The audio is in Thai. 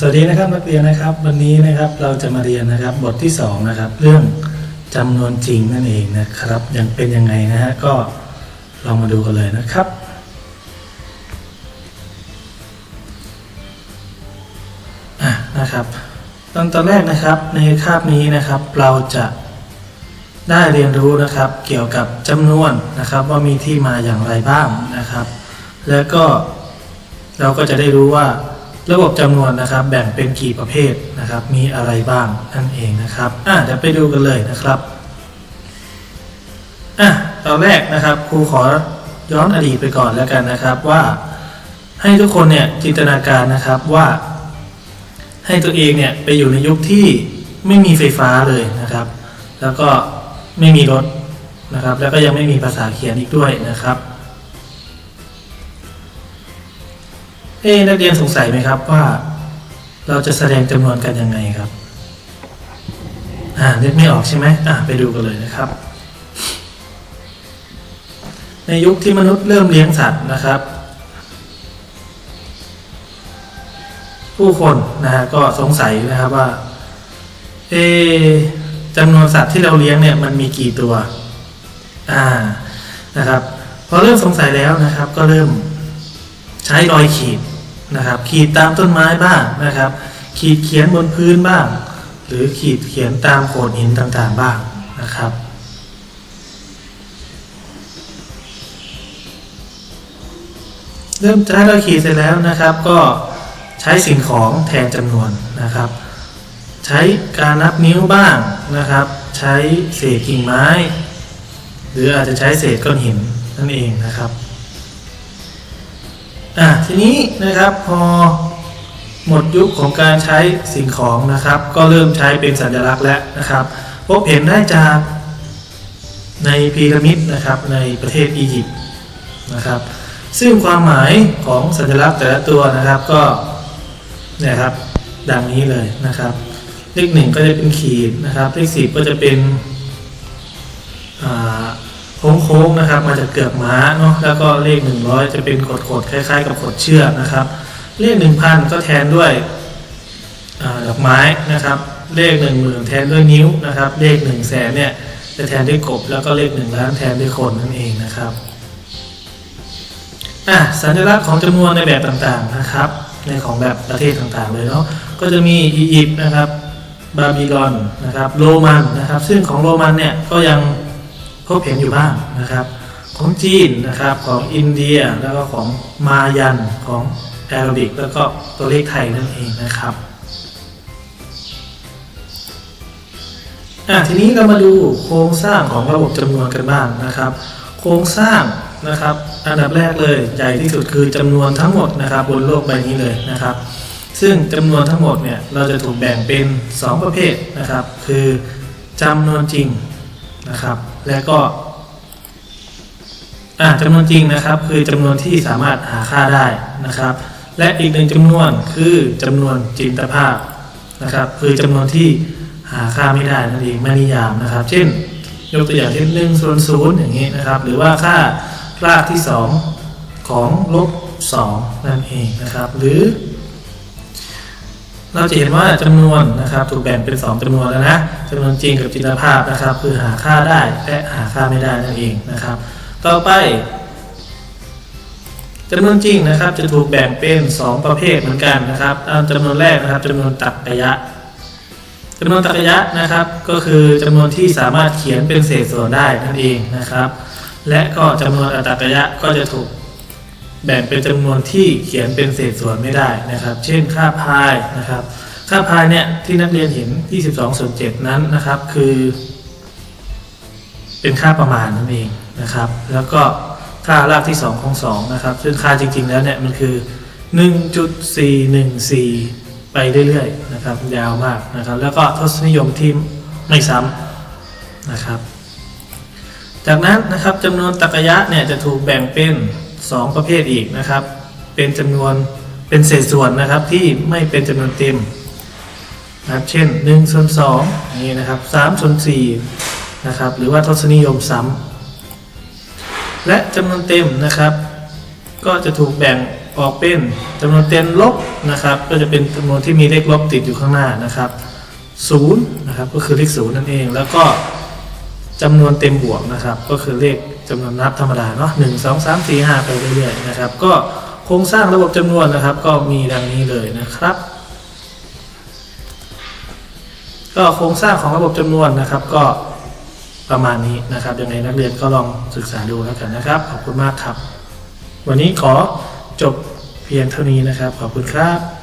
สวัสดีนะครับนักเรียนนะครับ วันนี้นะครับเราจะมาเรียนนะครับบทที่สองนะครับเรื่องจำนวนจริงนั่นเองนะครับ ยังเป็นยังไงนะฮะก็ลองมาดูกันเลยนะครับ อะนะครับ ตอนตอนแรกนะครับในคาบนี้นะครับ เราจะได้เรียนรู้นะครับ เกี่ยวกับจำนวนนะครับ ว่ามีที่มาอย่างไรบ้างนะครับ แล้วก็เราก็จะได้รู้ว่า ระบบจำนวนนะครับแบ่งเป็นกี่ประเภทนะครับ มีอะไรบ้างนั่นเองนะครับอะเดี๋ยวไปดูกันเลยนะครับอะตอนแรกนะครับครูขอย้อนอดีตไปก่อนแล้วกันนะครับว่า ให้ทุกคนเนี่ยจินตนาการนะครับว่า ให้ตัวเองเนี่ยไปอยู่ในยุคที่ไม่มีไฟฟ้าเลยนะครับ แล้วก็ไม่มีรถนะครับ แล้วก็ยังไม่มีภาษาเขียนอีกด้วยนะครับ เอ๊นักเรียนสงสัยไหมครับว่า เราจะแสดงจำนวนกันยังไงครับ อ่านึกไม่ออกใช่ไหมอ่าไปดูกันเลยนะครับ ในยุคที่มนุษย์เริ่มเลี้ยงสัตว์นะครับ ผู้คนนะฮะก็สงสัยนะครับว่า เอจำนวนสัตว์ที่เราเลี้ยงเนี่ยมันมีกี่ตัว อ่านะครับพอเริ่มสงสัยแล้วนะครับ ก็เริ่มใช้รอยขีด นะครับ ขีดตามต้นไม้บ้างนะครับ ขีดเขียนบนพื้นบ้าง หรือขีดเขียนตามโขดหินต่างๆบ้างนะครับเริ่มใช้รอยขีดเสร็จแล้วนะครับ ก็ใช้สิ่งของแทนจำนวนนะครับ ใช้การนับนิ้วบ้างนะครับ ใช้เศษกิ่งไม้ หรืออาจจะใช้เศษก้อนหินนั่นเองนะครับ อะทีนี้นะครับพอหมดยุคของการใช้สิ่งของนะครับ ก็เริ่มใช้เป็นสัญลักษณ์แล้วนะครับ พบเห็นได้จากในพีระมิดนะครับในประเทศอียิปต์นะครับ ซึ่งความหมายของสัญลักษณ์แต่ละตัวนะครับก็เนี่ยครับดังนี้เลยนะครับ เลขหนึ่งก็จะเป็นขีดนะครับ เลขสิบก็จะเป็นอ่า โค้งๆนะครับ มาจากเกือกม้าเนาะแล้วก็เลข 100 จะเป็นขดๆคล้าย ๆ กับขดเชือกนะครับ เลข 1,000 ก็แทนด้วยอดอกไม้นะครับ เลข 10,000 แทนด้วยนิ้วนะครับ เลข 1 0 0 0 0แสนเนี่ยจะแทนด้วยกบ แล้วก็เลข 1 ล้านแทนด้วยคนนั่นเองนะครับอะสัญลักษณ์ของจำนวนในแบบต่างๆนะครับ ในของแบบประเทศต่างๆเลยเนาะก็จะมีอียิปต์นะครับบาบิลอนนะครับโรมันนะครับ ซึ่งของโรมันเนี่ยก็ยัง พบเห็นอยู่บ้างนะครับ ของจีนนะครับของอินเดียแล้วก็ของมายันของแอโรบิกแล้วก็ตัวเลขไทยนั่นเองนะครับอะทีนี้เรามาดูโครงสร้างของระบบจำนวนกันบ้างนะครับ โครงสร้างนะครับ อันดับแรกเลยใหญ่ที่สุดคือจำนวนทั้งหมดนะครับ บนโลกใบนี้เลยนะครับ ซึ่งจำนวนทั้งหมดเนี่ยเราจะถูกแบ่งเป็น 2 ประเภทนะครับ คือจำนวนจริงนะครับ และก็อ่าจำนวนจริงนะครับ คือจำนวนที่สามารถหาค่าได้นะครับ และอีกหนึ่งจำนวนคือจำนวนจินตภาพนะครับ คือจำนวนที่หาค่าไม่ได้นั่นเองไม่นิยามนะครับ เช่น ยกตัวอย่างเช่นหนึ่งส่วนศูนย์อย่างนี้นะครับ หรือว่าค่ารากที่สองของลบสองนั่นเองนะครับ หรือ เราจะเห็นว่าจำนวนนะครับถูกแบ่งเป็น 2จำนวนแล้วนะจำนวนจริงกับจินตภาพนะครับ คือหาค่าได้และหาค่าไม่ได้นั่นเองนะครับ ต่อไปจำนวนจริงนะครับ จะถูกแบ่งเป็น 2 ประเภทเหมือนกันนะครับจำนวนแรกนะครับจำนวนตรรกยะจำนวนตรรกยะนะครับ ก็คือจำนวนที่สามารถเขียนเป็นเศษส่วนได้นั่นเองนะครับ และก็จำนวนอตรรกยะก็จะถูก แบ่งเป็นจำนวนที่เขียนเป็นเศษส่วนไม่ได้นะครับ เช่นค่าพายนะครับ ค่าพายเนี่ยที่นักเรียนเห็น 22ส่วน7นั้นนะครับคือ เป็นค่าประมาณนั่นเองนะครับ แล้วก็ค่ารากที่ 2 ของ 2 นะครับ ซึ่งค่าจริง ๆ แล้วเนี่ยมันคือ 1.414 ไปเรื่อยๆนะครับ ยาวมากนะครับ แล้วก็ทศนิยมที่ไม่ซ้ำนะครับ จากนั้นนะครับจำนวนตรรกยะเนี่ยจะถูกแบ่งเป็น 2 ประเภทอีกนะครับ เป็นจำนวนเป็นเศษส่วนนะครับที่ไม่เป็นจำนวนเต็มนะครับเช่น1ส่วน2นี่นะครับ3ส่วน4นะครับหรือว่าทศนิยมซ้ำและจำนวนเต็มนะครับ ก็จะถูกแบ่งออกเป็นจำนวนเต็มลบนะครับ ก็จะเป็นจำนวนที่มีเลขลบติดอยู่ข้างหน้านะครับศูนย์นะครับก็คือเลขศูนย์นั่นเอง แล้วก็จำนวนเต็มบวกนะครับ ก็คือเลข จำนวนนับธรรมดาเนาะหนึ่งสองสามสี่ห้าไปเรื่อยๆนะครับ ก็โครงสร้างระบบจำนวนนะครับ ก็มีดังนี้เลยนะครับ ก็โครงสร้างของระบบจำนวนนะครับ ก็ประมาณนี้นะครับยังไงนักเรียนก็ลองศึกษาดูแล้วกันนะครับ ขอบคุณมากครับ วันนี้ขอจบเพียงเท่านี้นะครับ ขอบคุณครับ